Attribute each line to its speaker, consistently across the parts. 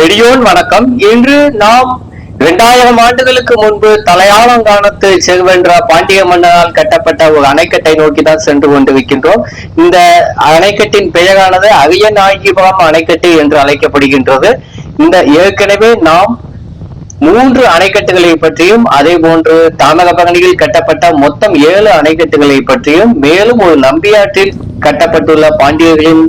Speaker 1: நெடியோன் வணக்கம். இன்று நாம் இரண்டாயிரம் ஆண்டுகளுக்கு முன்பு தலையாளங்கானத்து செல்வென்ற பாண்டிய மன்னரால் கட்டப்பட்ட ஒரு அணைக்கட்டை நோக்கி தான் சென்று கொண்டிருக்கின்றோம். இந்த அணைக்கட்டின் பெயரானது அரியநாயகிபுரம் அணைக்கட்டு என்று அழைக்கப்படுகின்றது. இந்த ஏற்கனவே நாம் மூன்று அணைக்கட்டுகளை பற்றியும் அதே போன்று தாமிரபரணியில் கட்டப்பட்ட மொத்தம் ஏழு அணைக்கட்டுகளை பற்றியும் மேலும் ஒரு நம்பியாற்றில் கட்டப்பட்டுள்ள பாண்டியர்களின்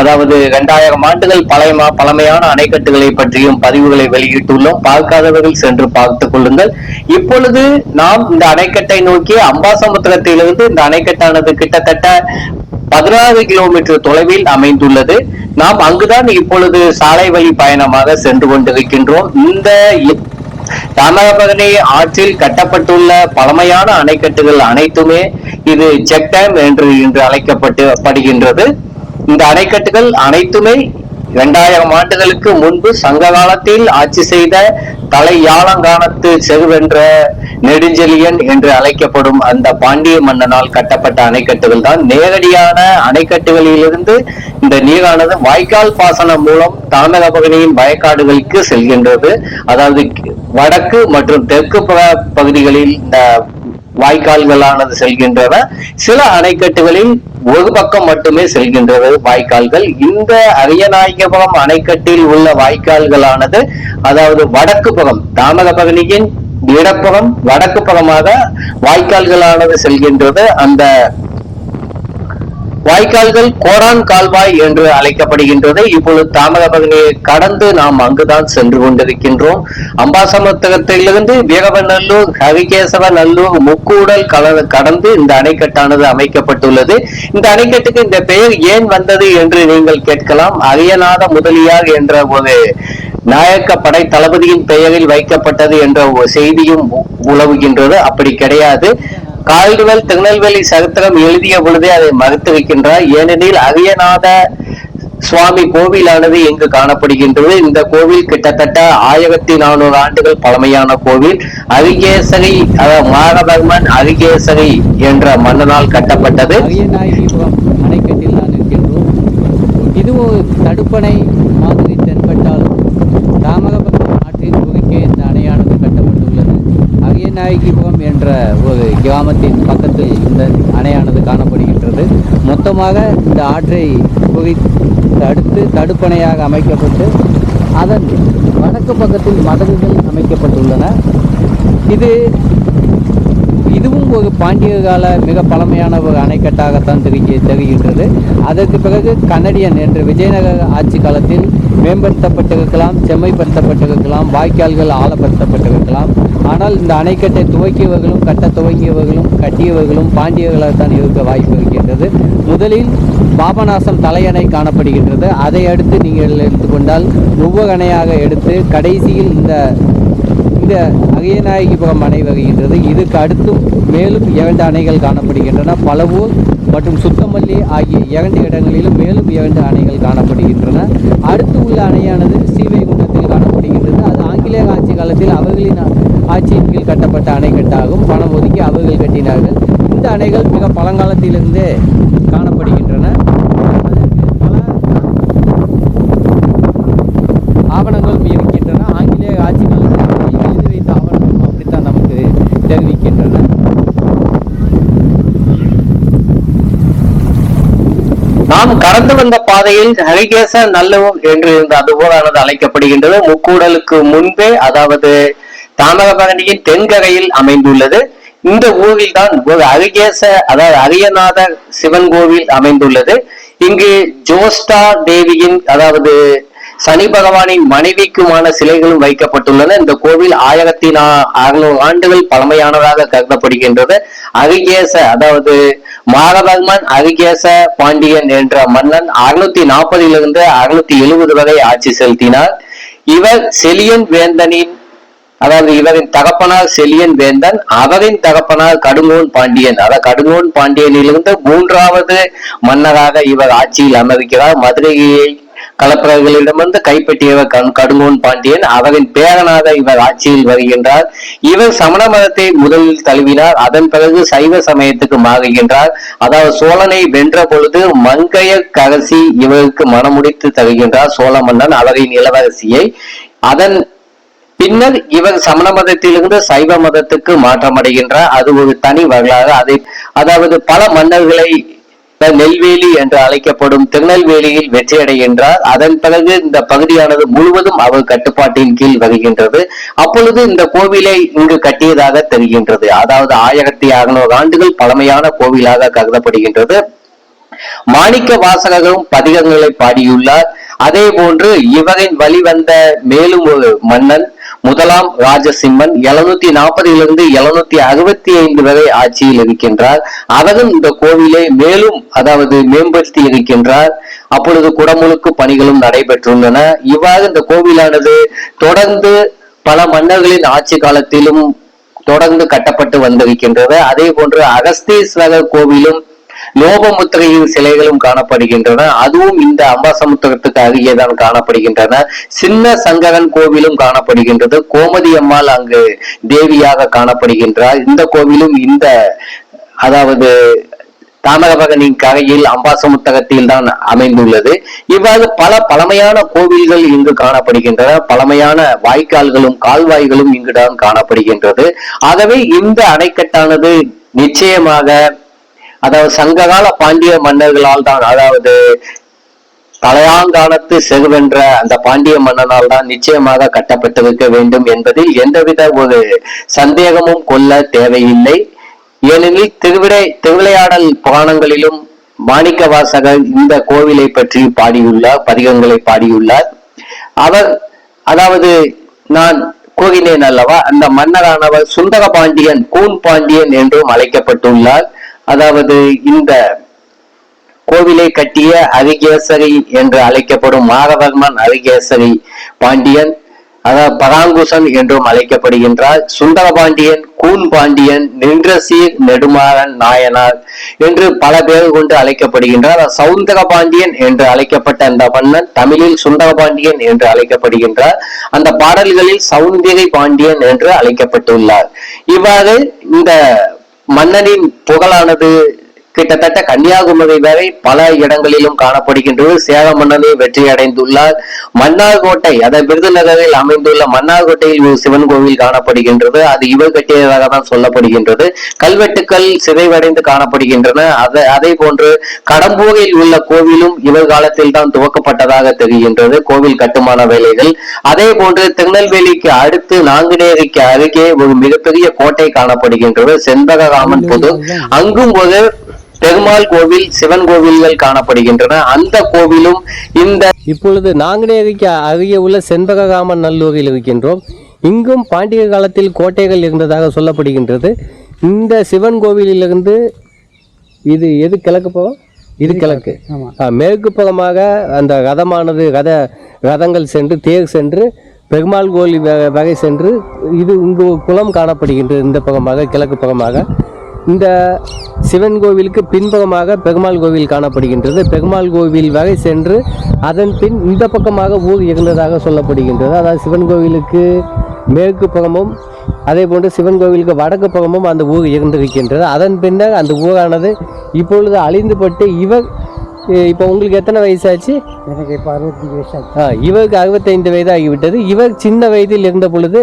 Speaker 1: அதாவது இரண்டாயிரம் ஆண்டுகள் பழைய பழமையான அணைக்கட்டுகளை பற்றியும் பதிவுகளை வெளியிட்டுள்ளோம். பார்க்காதவர்கள் சென்று பார்த்துக் கொள்ளுங்கள். இப்பொழுது நாம் இந்த அணைக்கட்டை நோக்கி அம்பாசமுத்திரத்திலிருந்து இந்த அணைக்கட்டானது கிட்டத்தட்ட பதினாறு கிலோமீட்டர் தொலைவில் அமைந்துள்ளது. நாம் அங்குதான் இப்பொழுது சாலை வழி பயணமாக சென்று கொண்டிருக்கின்றோம். இந்த தாமிரபரணி ஆற்றில் கட்டப்பட்டுள்ள பழமையான அணைக்கட்டுகள் அனைத்துமே இது செக் டேம் என்று இன்று அழைக்கப்பட்டு படுகின்றது. இந்த அணைக்கட்டுகள் அனைத்துமே இரண்டாயிரம் ஆண்டுகளுக்கு முன்பு சங்க காலத்தில் ஆட்சி செய்த தலையாளங்கானத்து செருவென்ற நெடுஞ்செழியன் என்று அழைக்கப்படும் அந்த பாண்டிய மன்னனால் கட்டப்பட்ட அணைக்கட்டுகள் தான். நேரடியான அணைக்கட்டுகளிலிருந்து இந்த நீரானது வாய்க்கால் பாசனம் மூலம் தாமிரபரணியின் வயக்காடுகளுக்கு செல்கின்றது. அதாவது வடக்கு மற்றும் தெற்கு ப- பகுதிகளில் இந்த வாய்க்கால்களானது செல்கின்றன. சில அணைக்கட்டுகளில் ஒரு பக்கம் மட்டுமே செல்கின்றது வாய்க்கால்கள். இந்த அரியநாயகபுரம் அணைக்கட்டில் உள்ள வாய்க்கால்களானது அதாவது வடக்கு புறம் தாமிரபரணியின் இடப்புறம் வடக்கு புறமாக வாய்க்கால்களானது செல்கின்றது. அந்த வாய்க்கால்கள் கோரான் கால்வாய் என்று அழைக்கப்படுகின்றது. இப்பொழுது தாமிரபரணியை கடந்து நாம் அங்குதான் சென்று கொண்டிருக்கின்றோம். அம்பாசமுத்திரத்திலிருந்து வீரவநல்லூர் ஹரிகேசவ நல்லூர் முக்கூடல் கல- கடந்து இந்த அணைக்கட்டானது அமைக்கப்பட்டுள்ளது. இந்த அணைக்கட்டுக்கு இந்த பெயர் ஏன் வந்தது என்று நீங்கள் கேட்கலாம். அரியநாத முதலியார் என்ற ஒரு நாயக்க படை தளபதியின் பெயரில் வைக்கப்பட்டது என்ற ஒரு செய்தியும் உ- உலவுகின்றது. அப்படி கிடையாது. கால்டுவல் திருநெல்வேலி சரித்திரம் எழுதிய பொழுதே அதை மறுத்து வைக்கின்றார். ஏனெனில் அரியநாத சுவாமி கோவிலானது இங்கு காணப்படுகின்றது. இந்த கோவில் கிட்டத்தட்ட ஆயிரத்தி நானூறு ஆண்டுகள் பழமையான கோவில். அரிகேசரி அதாவது மாரவர்மன் அரிகேசரி என்ற மன்னனால் கட்டப்பட்டது.
Speaker 2: அரியநாயகிபுரம் அணைக்கட்டில் தான் இருக்கின்றோம். இதுவும் தடுப்பணை மாதிரி தென்பட்டாலும் தாமரபரணி ஆற்றின் குறுக்கே இந்த அணையானது கட்டப்பட்டுள்ளது அரியநாயகிபுரம் என்ற ஒரு கிராமத்தின் பக்கத்தில் இந்த அணையானது காணப்படுகின்றது. மொத்தமாக இந்த ஆற்றை குறி தடுத்து தடுப்பணையாக அமைக்கப்பட்டு அதன் வடக்கு பக்கத்தில் மதகுகள் அமைக்கப்பட்டுள்ளன. இது இதுவும் ஒரு பாண்டிய கால மிக பழமையான ஒரு அணைக்கட்டாகத்தான் தெரிய தெரிகின்றது. அதற்கு பிறகு கனடியன் என்ற விஜயநகர ஆட்சி காலத்தில் மேம்படுத்தப்பட்டிருக்கலாம் செம்மைப்படுத்தப்பட்டிருக்கலாம் வாய்க்கால்கள் ஆழப்படுத்தப்பட்டிருக்கலாம். ஆனால் இந்த அணைக்கட்டை துவக்கியவர்களும் கட்ட துவங்கியவர்களும் கட்டியவர்களும் பாண்டியர்களாக தான் இருக்க வாய்ப்பு இருக்கின்றது. முதலில் பாபநாசம் தலையணை காணப்படுகின்றது. அதை அடுத்து நீங்கள் எடுத்துக்கொண்டால் ஒவ்வொரு அணையாக எடுத்து கடைசியில் இந்த இந்த அகையநாயகிபுரம் அணை வருகின்றது இதுக்கு அடுத்தும் மேலும் இரண்டு அணைகள் காணப்படுகின்றன. பலவூர் மற்றும் சுத்தமல்லி ஆகிய இரண்டு இடங்களிலும் மேலும் இரண்டு அணைகள் காணப்படுகின்றன. அடுத்து உள்ள அணையானது ஸ்ரீவைகுண்டத்தில் காணப்படுகின்றது. அது ஆங்கிலேய ஆட்சி காலத்தில் அவர்களின் ஆட்சியின் கீழ் கட்டப்பட்ட அணைக்கட்டாகும் பணம் ஒதுக்கி அவர்கள் கட்டினார்கள். இந்த அணைகள் மிக பழங்காலத்திலிருந்தே காணப்படுகின்றன. பல ஆவணங்களும் இருக்கின்றன. ஆங்கிலேய ஆட்சி காலத்தில் எழுதி வைத்த ஆவணங்களும் அப்படித்தான் நமக்கு தெரிவிக்கின்றன.
Speaker 1: நாம் கடந்து வந்த பாதையில் ஹரிகேச நல்லூர் என்று இருந்த அது அழைக்கப்படுகின்றது. முக்கூடலுக்கு முன்பே அதாவது தாமிரபரணியின் தென்கரையில் அமைந்துள்ளது. இந்த ஊரில் தான் ஒரு அரிகேச அதாவது அரியநாத சிவன் கோவில் அமைந்துள்ளது. இங்கு ஜோஸ்டா தேவியின் அதாவது சனி பகவானின் மனைவிக்குமான சிலைகளும் வைக்கப்பட்டுள்ளன. இந்த கோவில் ஆயிரத்தி நா அறுநூறு ஆண்டுகள் பழமையானதாக கருதப்படுகின்றது. அரிகேச அதாவது மாரவர்மன் அரிகேச பாண்டியன் என்ற மன்னன் அறுநூத்தி நாற்பதிலிருந்து அறுநூத்தி எழுபது வரை ஆட்சி செலுத்தினார். இவர் செலியன் வேந்தனின் அதாவது இவரின் தகப்பனார் செலியன் வேந்தன் அவரின் தகப்பனார் கடுங்கோன் பாண்டியன். அதாவது கடுங்கோன் பாண்டியனிலிருந்து மூன்றாவது மன்னராக இவர் ஆட்சியில் அமர்கிறார். மதுரையை கலப்பரர்களிடமிருந்து கைப்பற்றியவர் கண் கடுங்கோன் பாண்டியன். அவரின் பேரனாக இவர் ஆட்சியில் வருகின்றார். இவர் சமண மதத்தை முதலில் தழுவினார். அதன் பிறகு சைவ சமயத்துக்கு மாறுகின்றார். அதாவது சோழனை வென்ற பொழுது மங்கைய கரசி இவருக்கு மனமுடித்து தருகின்றார். சோழ மன்னன் அவரின் இளவரசியை. அதன் பின்னர் இவர் சமண மதத்திலிருந்து சைவ மதத்துக்கு மாற்றமடைகின்றார் அது ஒரு தனி வரலாறு. அதை அதாவது பல மன்னர்களை நெல்வேலி என்று அழைக்கப்படும் திருநெல்வேலியில் வெற்றியடைகின்றார். அதன் பிறகு இந்த பகுதியானது முழுவதும் அவர் கட்டுப்பாட்டின் கீழ் வருகின்றது. அப்பொழுது இந்த கோவிலை இங்கு கட்டியதாக தெரிகின்றது. அதாவது ஆயிரத்தி அறுநூறு ஆண்டுகள் பழமையான கோவிலாக கருதப்படுகின்றது. மாணிக்க வாசகரும் பதிகங்களை பாடியுள்ளார். அதே போன்று இவரின் வழிவந்த மேலும் ஒரு மன்னன் முதலாம் ராஜசிம்மன் எழுநூத்தி நாற்பதிலிருந்து எழுநூத்தி அறுபத்தி ஐந்து வரை ஆட்சியில் இருக்கின்றார். அவரும் இந்த கோவிலை மேலும் அதாவது மேம்படுத்தி இருக்கின்றார். அப்பொழுது குடமுழுக்கு பணிகளும் நடைபெற்றுள்ளன. இவ்வாறு இந்த கோவிலானது தொடர்ந்து பல மன்னர்களின் ஆட்சி காலத்திலும் தொடர்ந்து கட்டப்பட்டு வந்திருக்கின்றது. அதே போன்று அகஸ்தீஸ்வரர் கோவிலும் லோகமுத்திரையின் சிலைகளும் காணப்படுகின்றன. அதுவும் இந்த அம்பாசமுத்திரத்துக்கு அருகேதான் காணப்படுகின்றன. சின்ன சங்கரன் கோவிலும் காணப்படுகின்றது. கோமதி அம்மாள் அங்கு தேவியாக காணப்படுகின்றார் இந்த கோவிலும் இந்த அதாவது தாமிரபரணியின் கரையில் அம்பாசமுத்தகத்தில் தான் அமைந்துள்ளது. இவ்வாறு பல பழமையான கோவில்கள் இங்கு காணப்படுகின்றன. பழமையான வாய்க்கால்களும் கால்வாய்களும் இங்குதான் காணப்படுகின்றது. ஆகவே இந்த அணைக்கட்டானது நிச்சயமாக அதாவது சங்ககால பாண்டிய மன்னர்களால் தான் அதாவது தலையாங்கானத்து செகுவென்ற அந்த பாண்டிய மன்னனால் தான் நிச்சயமாக கட்டப்பட்டிருக்க வேண்டும் என்பதில் எந்தவித ஒரு சந்தேகமும் கொள்ள தேவையில்லை. ஏனெனில் திருவிடை திருவிளையாடல் புராணங்களிலும் மாணிக்க வாசகர் இந்த கோவிலை பற்றி பாடியுள்ளார் பதிகங்களை பாடியுள்ளார். அவர் அதாவது நான் கூறினேன் அல்லவா அந்த மன்னரானவர் சுந்தர பாண்டியன் கூன் பாண்டியன் என்றும் அழைக்கப்பட்டுள்ளார். அதாவது இந்த கோவிலை கட்டிய அரிகேசரி என்று அழைக்கப்படும் மாரவர்மன் அரிகேசரி பாண்டியன் அதாவது பராங்குசன் என்றும் அழைக்கப்படுகின்றார். சுந்தரபாண்டியன் கூன் பாண்டியன் நின்றசீர் நெடுமாறன் நாயனார் என்று பல பேர் கொண்டு அழைக்கப்படுகின்றார். சவுந்தர பாண்டியன் என்று அழைக்கப்பட்ட அந்த மன்னன் தமிழில் சுந்தரபாண்டியன் என்று அழைக்கப்படுகின்றார். அந்த பாடல்களில் சவுந்தரி பாண்டியன் என்று அழைக்கப்பட்டுள்ளார். இவ்வாறு இந்த மன்னனின் புகழானது கிட்டத்தட்ட கன்னியாகுமரி வரை பல இடங்களிலும் காணப்படுகின்றது. சேர மன்னனே வெற்றி அடைந்துள்ளார் மன்னார்கோட்டை அதாவது விருதுநகரில் அமைந்துள்ள மன்னார்கோட்டையில் ஒரு சிவன் கோவில் காணப்படுகின்றது. அது இவர் கட்டியதாக தான் சொல்லப்படுகின்றது. கல்வெட்டுக்கள் சிதைவடைந்து காணப்படுகின்றன. அதை அதே போன்று கடம்பூரில் உள்ள கோவிலும் இவர் காலத்தில் தான் துவக்கப்பட்டதாக தெரிகின்றது. கோவில் கட்டுமான வேலைகள். அதே போன்று திருநெல்வேலிக்கு அடுத்து நாங்குநேரிக்கு அருகே ஒரு மிகப்பெரிய கோட்டை காணப்படுகின்றது. செண்பகராமன் புதூர் அங்கும் ஒரு பெருமாள் கோவில் சிவன் கோவில்கள் காணப்படுகின்றன. அந்த கோவிலும் இந்த
Speaker 2: இப்பொழுது நாங்குநேரிக்கு அருகே உள்ள செண்பகராமன் நல்லூரில் இருக்கின்றோம். இங்கும் பாண்டிய காலத்தில் கோட்டைகள் இருந்ததாக சொல்லப்படுகின்றது. இந்த சிவன் கோவிலிலிருந்து இது எது கிழக்கு பக்கம்? இது கிழக்கு. மேற்கு பக்கமாக அந்த ரதமானது ரத ரதங்கள் சென்று தேர் சென்று பெருமாள் கோவில் வ- வகை சென்று இது இங்கு குளம் காணப்படுகின்றது. இந்த பக்கமாக கிழக்கு பக்கமாக. இந்த சிவன் கோவிலுக்கு பின்பக்கமாக பெருமாள் கோவில் காணப்படுகின்றது. பெருமாள் கோவில் வரை சென்று அதன் பின் இந்த பக்கமாக ஊர் இருந்ததாக சொல்லப்படுகின்றது. அதாவது சிவன் கோவிலுக்கு மேற்கு பக்கமும் அதே போன்று சிவன் கோவிலுக்கு வடக்கு பக்கமும் அந்த ஊர் இருந்திருக்கின்றது. அதன் பின்னர் அந்த ஊரானது இப்பொழுது அழிந்துபட்டு இவர் இப்போ உங்களுக்கு எத்தனை வயசாச்சு?
Speaker 3: எனக்கு இப்போ அறுபத்தஞ்சு வயசு ஆச்சு.
Speaker 2: ஆ, இவருக்கு அறுபத்தைந்து வயது ஆகிவிட்டது. இவர் சின்ன வயதில் இருந்த பொழுது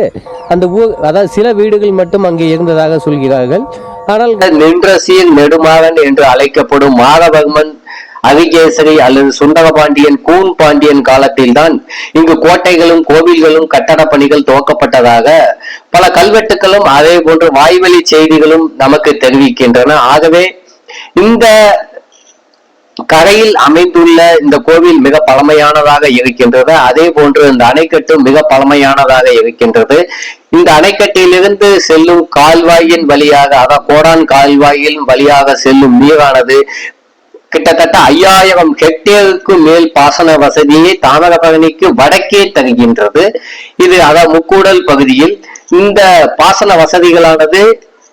Speaker 2: அந்த ஊர் அதாவது சில வீடுகள் மட்டும் அங்கே இருந்ததாக சொல்கிறார்கள். ஆனால்
Speaker 1: நின்ற சீர் நெடுமாறன் என்று அழைக்கப்படும் மாதபகமன் அவிகேசரி அல்லது சுந்தரபாண்டியன் கூன் பாண்டியன் காலத்தில் தான் இங்கு கோட்டைகளும் கோவில்களும் கட்டட பணிகள் துவக்கப்பட்டதாக பல கல்வெட்டுகளும் அதே போன்று வாய்வழி செய்திகளும் நமக்கு தெரிவிக்கின்றன. ஆகவே இந்த கரையில் அமைந்துள்ள இந்த கோவில் மிக பழமையானதாக இருக்கின்றது. அதே போன்று இந்த அணைக்கட்டும் மிக பழமையானதாக இருக்கின்றது. இந்த அணைக்கட்டிலிருந்து செல்லும் கால்வாயின் வழியாக அதாவது கோடான் கால்வாயின் வழியாக செல்லும் நீரானது கிட்டத்தட்ட ஐயாயிரம் ஹெக்டேருக்கு மேல் பாசன வசதியை தாமிரபரணிக்கு வடக்கே தருகின்றது. இது அதாவது முக்கூடல் பகுதியில். இந்த பாசன வசதிகளானது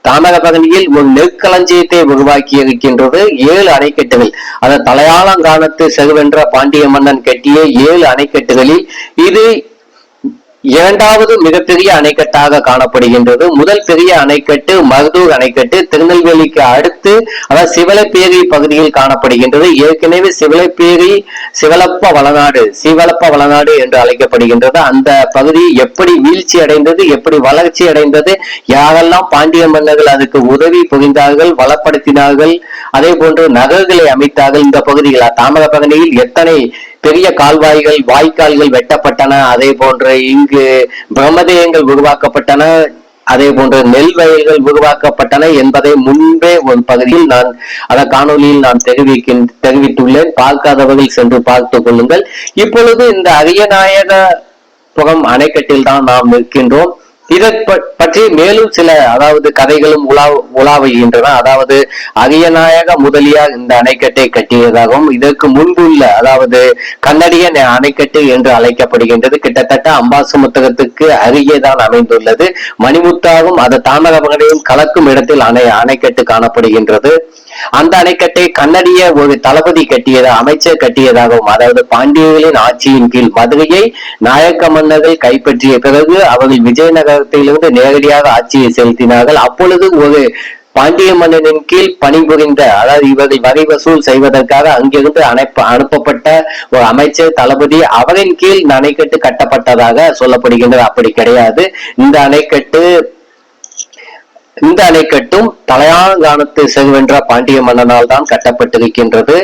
Speaker 1: தாமக பகுதியில் ஒரு நெற்களஞ்சியத்தை உருவாக்கி இருக்கின்றது. ஏழு அணைக்கட்டுகள். அது தலையாளங்கானத்து செகுவென்ற பாண்டிய மன்னன் கட்டிய ஏழு அணைக்கட்டுகளில் இது இரண்டாவது மிகப்பெரிய அணைக்கட்டாக காணப்படுகின்றது. முதல் பெரிய அணைக்கட்டு மருதூர் அணைக்கட்டு. திருநெல்வேலிக்கு அடுத்து அதாவது சிவலப்பேரி பகுதியில் காணப்படுகின்றது. ஏற்கனவே சிவலப்பேரி சிவலப்ப வளநாடு சிவலப்ப வளநாடு என்று அழைக்கப்படுகின்றது. அந்த பகுதி எப்படி வீழ்ச்சி அடைந்தது எப்படி வளர்ச்சி அடைந்தது யாரெல்லாம் பாண்டிய மன்னர்கள் அதுக்கு உதவி புரிந்தார்கள் வளப்படுத்தினார்கள் அதே போன்று நகர்களை அமைத்தார்கள் இந்த பகுதியில் தாமர பகுதியில் எத்தனை பெரிய கால்வாய்கள் வாய்க்கால்கள் வெட்டப்பட்டன அதே போன்று இங்கு பிரம்மதேயங்கள் உருவாக்கப்பட்டன அதே போன்று நெல் வயல்கள் உருவாக்கப்பட்டன என்பதை முன்பே ஒரு பகுதியில் நான் அந்த காணொலியில் நான் தெரிவிக்கின் தெரிவித்துள்ளேன். பார்க்காதவர்கள் சென்று பார்த்துக் கொள்ளுங்கள். இப்பொழுது இந்த அரியநாயக புகம் அணைக்கட்டில் தான் நாம் நிற்கின்றோம். இதை பற்றி மேலும் சில அதாவது கதைகளும் உலா உலாவுகின்றன அதாவது அரியநாயக முதலியார் இந்த அணைக்கட்டை கட்டியதாகவும் இதற்கு முன்புள்ள அதாவது கன்னடிய அணைக்கட்டு என்று அழைக்கப்படுகின்றது. கிட்டத்தட்ட அம்பாசமுத்திரத்துக்கு அருகேதான் அமைந்துள்ளது. மணிமுத்தாவும் அது தாமரபகனையும் கலக்கும் இடத்தில் அணை அணைக்கட்டு காணப்படுகின்றது. அந்த அணைக்கட்டை கன்னடிய ஒரு தளபதி கட்டியது அமைச்சர் கட்டியதாகவும் அதாவது பாண்டியர்களின் ஆட்சியின் கீழ் மதுரையை நாயக்க மன்னர்கள் கைப்பற்றிய பிறகு அவர்கள் விஜயநகர விஜயநகரத்திலிருந்து நேரடியாக ஆட்சியை செலுத்தினார்கள். அப்பொழுது ஒரு பாண்டிய மன்னனின் கீழ் பணிபுரிந்த அதாவது இவர்கள் வரி வசூல் செய்வதற்காக அங்கிருந்து அனுப்ப அனுப்பப்பட்ட ஒரு அமைச்சர் தளபதி அவரின் கீழ் அணைக்கட்டு கட்டப்பட்டதாக சொல்லப்படுகின்றது. அப்படி கிடையாது. இந்த அணைக்கட்டு இந்த அணைக்கட்டும் தலையாங்கானத்து செல்வென்ற பாண்டிய மன்னனால் தான் கட்டப்பட்டிருக்கின்றது.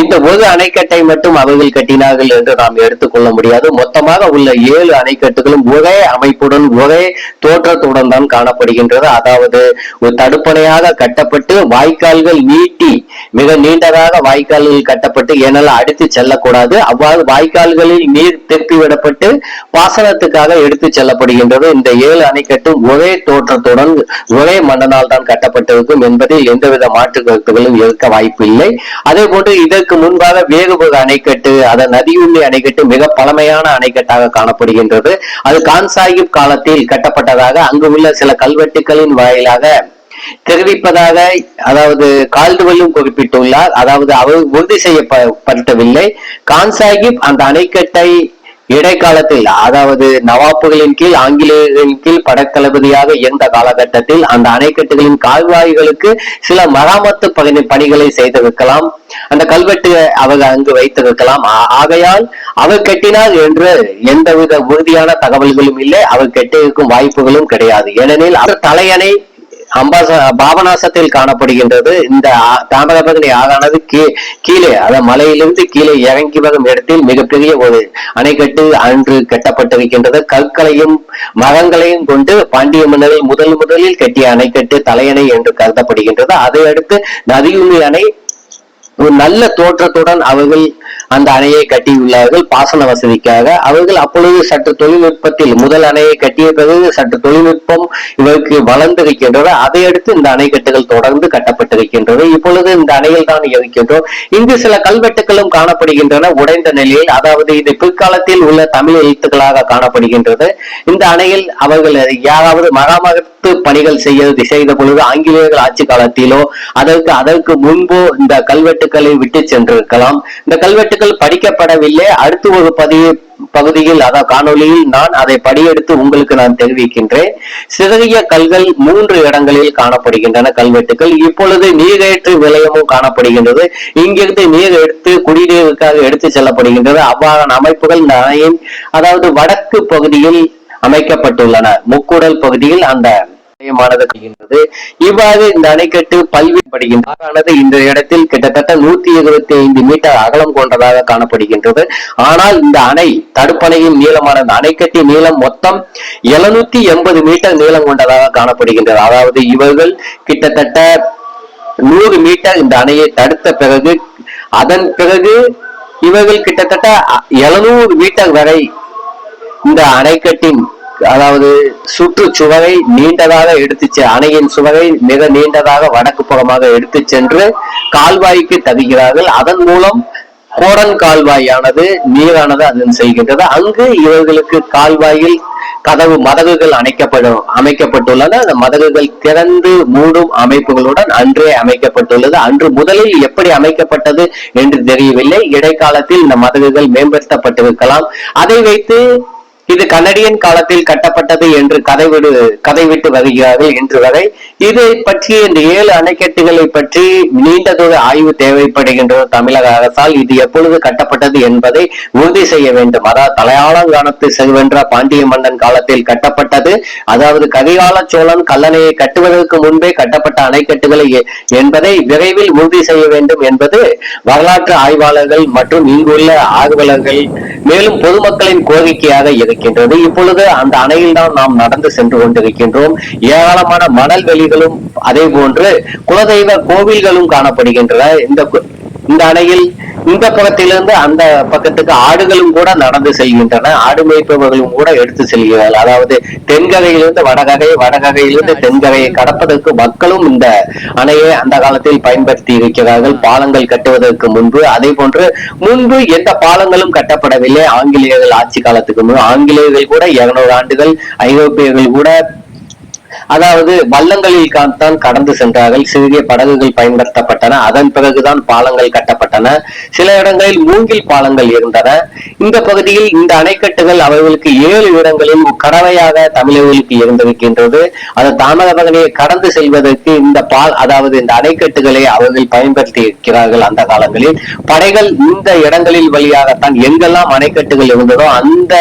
Speaker 1: இந்த ஒரு அணைக்கட்டை மட்டும் அவர்கள் கட்டினார்கள் என்று நாம் எடுத்துக்கொள்ள முடியாது. மொத்தமாக உள்ள ஏழு அணைக்கட்டுகளும் ஒரே அமைப்புடன் ஒரே தோற்றத்துடன் தான் காணப்படுகின்றது. அதாவது ஒரு தடுப்பணையாக கட்டப்பட்டு வாய்க்கால்கள் நீட்டி மிக நீண்டதாக வாய்க்கால்கள் கட்டப்பட்டு ஏனால் அடித்து செல்லக்கூடாது. அவ்வாறு வாய்க்கால்களில் நீர் திருப்பி விடப்பட்டு பாசனத்துக்காக எடுத்து செல்லப்படுகின்றது. இந்த ஏழு அணைக்கட்டும் ஒரே தோற்றத்துடன் ஒரே மன்னனால் தான் கட்டப்பட்டிருக்கும் என்பதில் எந்தவித மாற்று கருத்துகளும் இருக்க வாய்ப்பு இல்லை அதே போன்று இதற்கு முன்பாக வேறுபகு அணைக்கட்டு அதன் நதியுண்ணி அணைக்கட்டு மிக பழமையான அணைக்கட்டாக காணப்படுகின்றது. அது கான் சாஹிப் காலத்தில் கட்டப்பட்டதாக அங்கு உள்ள சில கல்வெட்டுகளின் வாயிலாக தெரிவிப்பதாக அதாவது கால்டுவெல்லும் குறிப்பிட்டுள்ளார். அதாவது அவர் உறுதி செய்யப்படவில்லை கான் சாஹிப் அந்த அணைக்கட்டை இடைக்காலத்தில் அதாவது நவாப்புகளின் கீழ் ஆங்கிலேயர்களின் கீழ் படத்தளபதியாக இருந்த காலகட்டத்தில் அந்த அணைக்கட்டுகளின் கால்வாய்களுக்கு சில மராமத்து பணி பணிகளை செய்திருக்கலாம். அந்த கல்வெட்டு அவர் அங்கு வைத்திருக்கலாம். ஆ- ஆகையால் அவர் கட்டினார் என்று எந்தவித உறுதியான தகவல்களும் இல்லை. அவர் கட்டியிருக்கும் வாய்ப்புகளும் கிடையாது. ஏனெனில் அவர் தலையணை அம்பாச பாபநாசத்தில் காணப்படுகின்றது. இந்த ஆ- தாமிரபரணி ஆறானது கீ- கீழே அதாவது மலையிலிருந்து கீழே இறங்கி வரும் இடத்தில் மிகப்பெரிய ஒரு அணைக்கட்டு அன்று கட்டப்பட்டிருக்கின்றது. கற்களையும் மரங்களையும் கொண்டு பாண்டிய மன்னரை முதல் முதலில் கட்டிய அணைக்கட்டு தலையணை என்று கருதப்படுகின்றது. அதை அடுத்து நதியுமி அணை ஒரு நல்ல தோற்றத்துடன் அவர்கள் அந்த அணையை கட்டியுள்ளார்கள். பாசன வசதிக்காக. அவர்கள் அப்பொழுது சற்று தொழில்நுட்பத்தில் முதல் அணையை கட்டிய பிறகு சற்று தொழில்நுட்பம் இவருக்கு வளர்ந்திருக்கின்றது அதையடுத்து இந்த அணைக்கட்டுகள் தொடர்ந்து கட்டப்பட்டிருக்கின்றது இப்பொழுது இந்த அணையில் தான் இருக்கின்றோம். இங்கு சில கல்வெட்டுகளும் காணப்படுகின்றன. உடைந்த நிலையில் அதாவது இது பிற்காலத்தில் உள்ள தமிழ் எழுத்துக்களாக காணப்படுகின்றது. இந்த அணையில் அவர்கள் யாராவது மகாமகத்து பணிகள் செய்ய செய்த பொழுது ஆங்கிலேயர்கள் ஆட்சி காலத்திலோ அதற்கு அதற்கு முன்போ இந்த கல்வெட்டு கல்வெட்டுக்களை விட்டு சென்றிருக்கலாம். இந்த கல்வெட்டுக்கள் படிக்கப்படவில்லை. அடுத்து ஒரு பதிவு பகுதியில் அதாவது காணொலியில் நான் அதை படியெடுத்து உங்களுக்கு நான் தெரிவிக்கின்றேன். சிதறிய கல்கள் மூன்று இடங்களில் காணப்படுகின்றன கல்வெட்டுகள் இப்பொழுது நீரேற்று விலையமும் காணப்படுகின்றது. இங்கிருந்து நீர் எடுத்து குடிநீருக்காக எடுத்து செல்லப்படுகின்றது. அவ்வாறான அமைப்புகள் இந்த அணையின் அதாவது வடக்கு பகுதியில் அமைக்கப்பட்டுள்ளன. முக்கூடல் பகுதியில் அந்த முக்கியமானது இவ்வாறு இந்த அணைக்கட்டு பல்வேறுபடுகின்றது ஆறானது இந்த இடத்தில் கிட்டத்தட்ட நூத்தி இருபத்தி ஐந்து மீட்டர் அகலம் கொண்டதாக காணப்படுகின்றது. ஆனால் இந்த அணை தடுப்பணையின் நீளமான அணைக்கட்டின் நீளம் மொத்தம் எழுநூத்தி எண்பது மீட்டர் நீளம் கொண்டதாக காணப்படுகின்றது. அதாவது இவர்கள் கிட்டத்தட்ட நூறு மீட்டர் இந்த அணையை தடுத்த பிறகு அதன் பிறகு இவர்கள் கிட்டத்தட்ட எழுநூறு மீட்டர் வரை இந்த அணைக்கட்டின் அதாவது சுற்றுச்சுவரை நீண்டதாக எடுத்து செ- அணையின் சுவரை மிக நீண்டதாக வடக்கு புறமாக எடுத்து சென்று கால்வாய்க்கு தவிக்கிறார்கள். அதன் மூலம் கோடன் கால்வாயானது நீரானது அதன் செய்கின்றது. அங்கு இவர்களுக்கு கால்வாயில் கதவு மதகுகள் அணைக்கப்படும் அமைக்கப்பட்டுள்ளன. அந்த மதகுகள் திறந்து மூடும் அமைப்புகளுடன் அன்றே அமைக்கப்பட்டுள்ளது. அன்று முதலில் எப்படி அமைக்கப்பட்டது என்று தெரியவில்லை. இடைக்காலத்தில் இந்த மதகுகள் மேம்படுத்தப்பட்டிருக்கலாம். அதை வைத்து இது கனடியன் காலத்தில் கட்டப்பட்டது என்று கதை கதைவிட்டு விட்டு வருகிறார்கள் இன்று வரை. இதை பற்றி இந்த ஏழு அணைக்கட்டுகளை பற்றி நீண்டதொரு ஆய்வு தேவைப்படுகின்றது தமிழக அரசால். இது எப்பொழுது கட்டப்பட்டது என்பதை உறுதி செய்ய வேண்டும். அதாவது தலையாளங்கானத்து செல்வென்ற பாண்டிய மன்னன் காலத்தில் கட்டப்பட்டது. அதாவது கரிகால சோழன் கல்லணையை கட்டுவதற்கு முன்பே கட்டப்பட்ட அணைக்கட்டுகளை என்பதை விரைவில் உறுதி செய்ய வேண்டும் என்பது வரலாற்று ஆய்வாளர்கள் மற்றும் இங்குள்ள ஆர்வலர்கள் மேலும் பொதுமக்களின் கோரிக்கையாக இருக்கின்றது இப்பொழுது அந்த அணையில் தான் நாம் நடந்து சென்று கொண்டிருக்கின்றோம். ஏராளமான மணல் வெளிகளும் அதே போன்று குலதெய்வ கோவில்களும் காணப்படுகின்றன. இந்த இந்த அணையில் இந்த பக்கத்திலிருந்து அந்த பக்கத்துக்கு ஆடுகளும் கூட நடந்து செல்கின்றன. ஆடு மேய்ப்பவர்களும் கூட எடுத்து செல்கிறார்கள். அதாவது தென்கரையிலிருந்து வடகரை வடகரையிலிருந்து தென்கரையை கடப்பதற்கு மக்களும் இந்த அணையை அந்த காலத்தில் பயன்படுத்தி இருக்கிறார்கள். பாலங்கள் கட்டுவதற்கு முன்பு. அதே போன்று முன்பு எந்த பாலங்களும் கட்டப்படவில்லை. ஆங்கிலேயர்கள் ஆட்சி காலத்துக்கு முன்பு ஆங்கிலேயர்கள் கூட இருநூறு ஆண்டுகள் ஐரோப்பியர்கள் கூட அதாவது வள்ளங்களில் தான் கடந்து சென்றார்கள். சிறிய படகுகள் பயன்படுத்தப்பட்டன. அதன் பிறகுதான் பாலங்கள் கட்டப்பட்டன. சில இடங்களில் மூங்கில் பாலங்கள் இருந்தன. இந்த பகுதியில் இந்த அணைக்கட்டுகள் அவர்களுக்கு ஏழு இடங்களில் கடவையாக தமிழர்களுக்கு இருந்திருக்கின்றது. அந்த தாமிரபரணியை கடந்து செல்வதற்கு இந்த பால் அதாவது இந்த அணைக்கட்டுகளை அவர்கள் பயன்படுத்தி இருக்கிறார்கள் அந்த காலங்களில். படைகள் இந்த இடங்களில் வழியாகத்தான் எங்கெல்லாம் அணைக்கட்டுகள் இருந்ததோ அந்த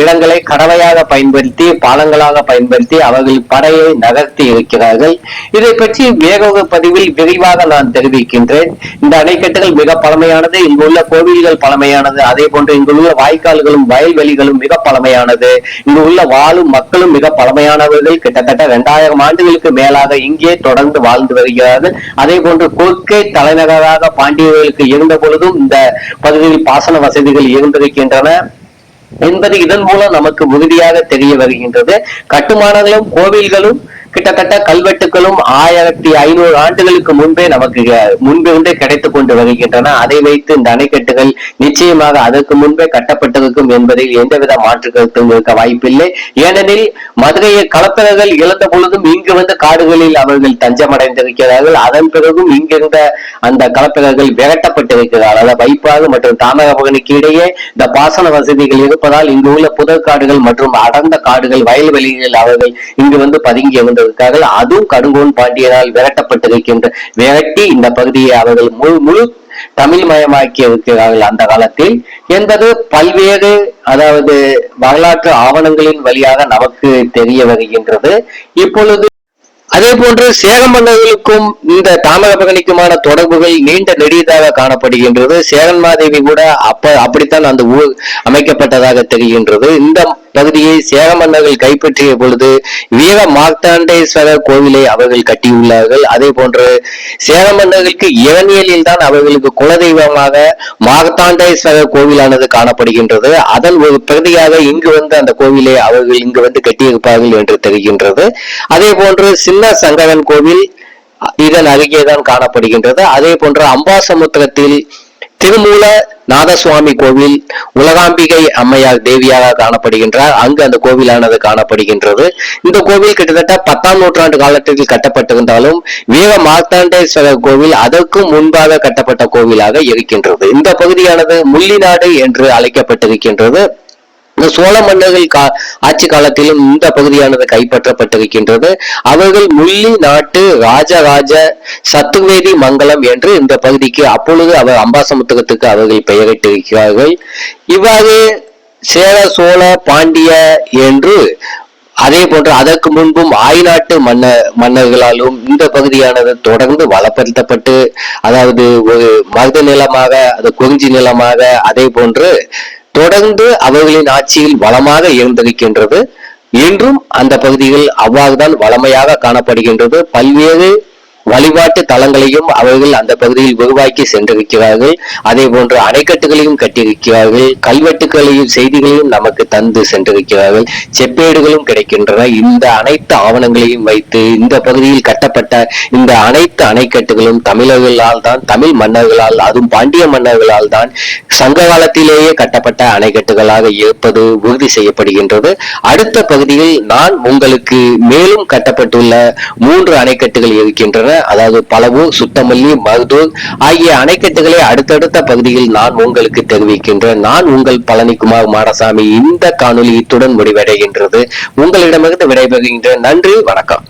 Speaker 1: இடங்களை கடவையாக பயன்படுத்தி பாலங்களாக பயன்படுத்தி அவர்கள் படையை நகர்த்தி இருக்கிறார்கள். இதை பற்றி வேறொரு பதிவில் விரிவாக நான் தெரிவிக்கின்றேன். இந்த அணைக்கட்டுகள் மிக பழமையானது இங்குள்ள கோவில்கள் பழமையானது அதே போன்று இங்குள்ள வாய்க்கால்களும் வயல்வெளிகளும் மிக பழமையானது. இங்கு உள்ள வாழும் மக்களும் மிக பழமையானவர்கள். கிட்டத்தட்ட இரண்டாயிரம் ஆண்டுகளுக்கு மேலாக இங்கே தொடர்ந்து வாழ்ந்து வருகிறார்கள். அதே போன்று கொற்கை தலைநகராக பாண்டியர்களுக்கு இருந்த பொழுதும் இந்த பகுதியில் பாசன வசதிகள் இருந்திருக்கின்றன. என்பது இதன் மூலம் நமக்கு உறுதியாக தெரிய வருகின்றது. கட்டுமானங்களும் கோவில்களும் கிட்டத்தட்ட கல்வெட்டுகளும் ஆயிரத்தி ஐநூறு ஆண்டுகளுக்கு முன்பே நமக்கு அஹ், முன்பிருந்தே கிடைத்து கொண்டு வருகின்றன. அதை வைத்து இந்த அணைக்கட்டுகள் நிச்சயமாக அதற்கு முன்பே கட்டப்பட்டிருக்கும் என்பதில் எந்தவித மாற்று கருத்தும் இருக்க வாய்ப்பில்லை. ஏனெனில் மதுரையை கலப்பரர்கள் இழந்த பொழுதும் இங்கு வந்து காடுகளில் அவர்கள் தஞ்சமடைந்திருக்கிறார்கள். அதன் பிறகும் இங்கிருந்த அந்த கலப்பரர்கள் விரட்டப்பட்டிருக்கிறார்கள். அதாவது வைப்பாறு மற்றும் தாமிரபரணிக்கு இடையே இந்த பாசன வசதிகள் இருப்பதால் இங்கு உள்ள புதற்காடுகள் மற்றும் அடர்ந்த காடுகள் வயல்வெளிகள் அவர்கள் இங்கு வந்து பதுங்கி இருந்திருக்கிறார்கள் அதுவும் கடுங்கோன் பாண்டியனால் விரட்டப்பட்டிருக்கின்ற விரட்டி இந்த பகுதியை அவர்கள் முழு முழு தமிழ் மயமாக்கி இருக்கிறார்கள் அந்த காலத்தில். என்பது பல்வேறு அதாவது வரலாற்று ஆவணங்களின் வழியாக நமக்கு தெரிய வருகின்றது. இப்பொழுது அதே போன்று சேலம் மன்னர்களுக்கும் இந்த தாமிரபரணிக்குமான தொடர்புகள் நீண்ட நெடியதாக காணப்படுகின்றது. சேரன் மாதேவி கூட அப்ப அப்படித்தான் அந்த ஊர் அமைக்கப்பட்டதாக தெரிகின்றது. இந்த பகுதியை சேர மன்னர்கள் கைப்பற்றிய பொழுது வீர மார்த்தாண்டேஸ்வரர் கோவிலை அவர்கள் கட்டியுள்ளார்கள். அதே போன்று சேர மன்னர்களுக்கு இளநியலில் தான் அவர்களுக்கு குலதெய்வமாக மார்த்தாண்டேஸ்வரர் கோவிலானது காணப்படுகின்றது. அதன் ஒரு பிரதியாக இங்கு வந்து அந்த கோவிலை அவர்கள் இங்கு வந்து கட்டியிருப்பார்கள் என்று தெரிகின்றது. அதே போன்று சின்ன சங்கரன் கோவில் இதன் அருகேதான் காணப்படுகின்றது. அதே போன்று அம்பாசமுத்திரத்தில் திருமூல நாதசுவாமி கோவில் உலகாம்பிகை அம்மையார் தேவியாக காணப்படுகின்றார். அங்கு அந்த கோவிலானது காணப்படுகின்றது. இந்த கோவில் கிட்டத்தட்ட பத்தாம் நூற்றாண்டு காலத்தில் கட்டப்பட்டிருந்தாலும் வீர மார்த்தாண்டேஸ்வரர் கோவில் அதற்கும் முன்பாக கட்டப்பட்ட கோவிலாக இருக்கின்றது. இந்த பகுதியானது முள்ளிநாடு என்று அழைக்கப்பட்டிருக்கின்றது. இந்த சோழ மன்னர்கள் கா ஆட்சி காலத்திலும் இந்த பகுதியானது கைப்பற்றப்பட்டிருக்கின்றது. அவர்கள் முள்ளி நாட்டு ராஜராஜ சத்துவேதி மங்கலம் என்று இந்த பகுதிக்கு அப்பொழுது அவர் அம்பாசமுத்திரத்துக்கு அவர்கள் பெயரிட்டிருக்கிறார்கள். இவ்வாறு சேர சோழ பாண்டிய என்று அதே போன்று அதற்கு முன்பும் ஆய்நாட்டு மன்ன மன்னர்களாலும் இந்த பகுதியானது தொடர்ந்து வளப்படுத்தப்பட்டு அதாவது ஒரு மருத நிலமாக அது குறிஞ்சி நிலமாக அதே போன்று தொடர்ந்து அவர்களின் ஆட்சியில் வளமாக இருந்திருக்கின்றது. இன்றும் அந்த பகுதிகள் அவ்வாறுதான் வளமையாக காணப்படுகின்றது. பல்வேறு வழிபாட்டு தலங்களையும் அவர்கள் அந்த பகுதியில் உருவாக்கி சென்றிருக்கிறார்கள். அதே போன்று அணைக்கட்டுகளையும் கட்டியிருக்கிறார்கள். கல்வெட்டுகளையும் செய்திகளையும் நமக்கு தந்து சென்றிருக்கிறார்கள். செப்பேடுகளும் கிடைக்கின்றன. இந்த அனைத்து ஆவணங்களையும் வைத்து இந்த பகுதியில் கட்டப்பட்ட இந்த அனைத்து அணைக்கட்டுகளும் தமிழர்களால் தான் தமிழ் மன்னர்களால் அதுவும் பாண்டிய மன்னர்களால் தான் சங்க காலத்திலேயே கட்டப்பட்ட அணைக்கட்டுகளாக இருப்பது உறுதி செய்யப்படுகின்றது. அடுத்த பகுதியில் நான் உங்களுக்கு மேலும் கட்டப்பட்டுள்ள மூன்று அணைக்கட்டுகள் இருக்கின்றன. அதாவது பலவு சுத்தமல்லி மகதூர் ஆகிய அணைக்கட்டுகளை அடுத்தடுத்த பகுதியில் நான் உங்களுக்கு தெரிவிக்கின்றேன். நான் உங்கள் பழனிக்குமார் மாடசாமி இந்த காணொளி இத்துடன் முடிவடைகின்றது. உங்களிடமிருந்து விடைபெறுகின்ற நன்றி வணக்கம்.